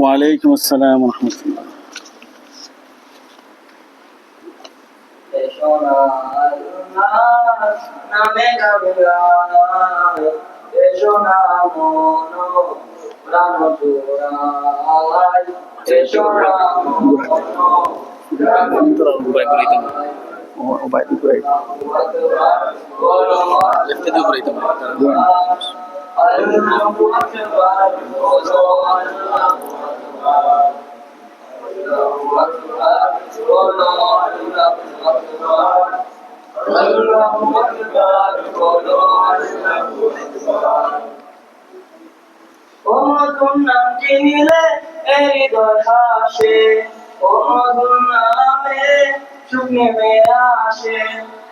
ওয়ালাইকুম আসসালাম রহমতুল্লাহ নামে গাবিলাই এসো না মন প্রাণ জোড়াই এসো না মন প্রাণ জোড়াই উপরে দিতে ও মধুর নাম চিনিলে এই হৃদয় হাসে। ও মধুর নামে সুখ নেমে আসে।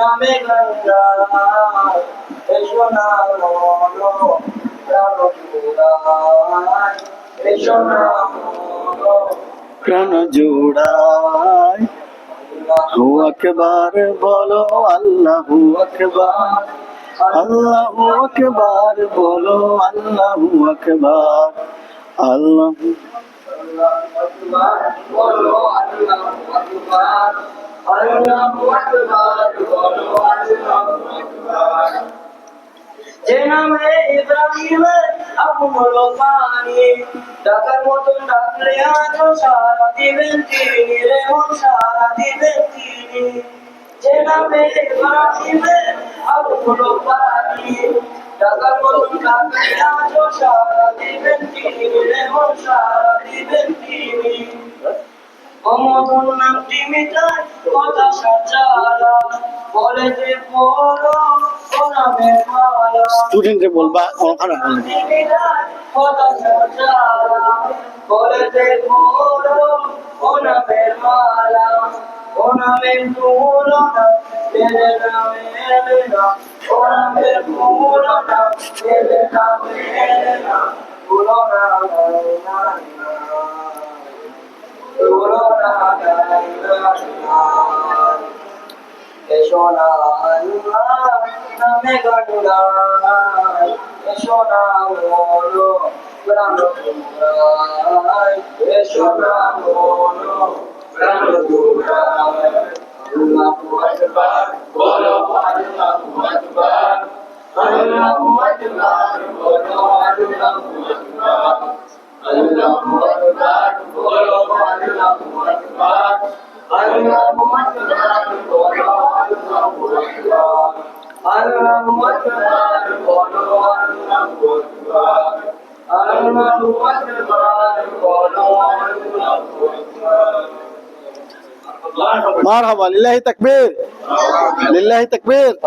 নামে গঙ্গা এসো না মনো প্রাণ জুড়াই এসো না প্রাণ জোড়ায় হু আকবার বলো আল্লাহু আকবার। আল্লাহু আকবার বলো আল্লাহু আকবার। আল্লাহ যে নামে ইব্রাহিমের আপন পানি ডাকার মতন ডাকলে আজ সারা দিবেন তিনি রে মন সারা দিবেন তিনি। যে নামে ইব্রাহিমের আপন পানি ডাকার মতন তিনি। অমধুর নামটি মিটায় কথা সাজালা। বলে যে পড়ো ও নামের মালা। স্টুডেন্টে বলবা ওখানে বলবে কথা সাজালা। বলে যে পড়ো ও নামের মালা। ও নামের তুলনা তেরে নামে তুলনা তেরে না। নাই এসোনা নামে প্রাণ দুরাই এসোনা মোলো প্রাণ দুরাই আল্লাহু আকবার বলো আল্লাহু আকবার আল্লাহু আকবার বলো আল্লাহু আকবার আল্লাহু আকবার বলো আল্লাহু আকবার আল্লাহু আকবার বলো আল্লাহু আকবার আল্লাহু আকবার বলো আল্লাহু আকবার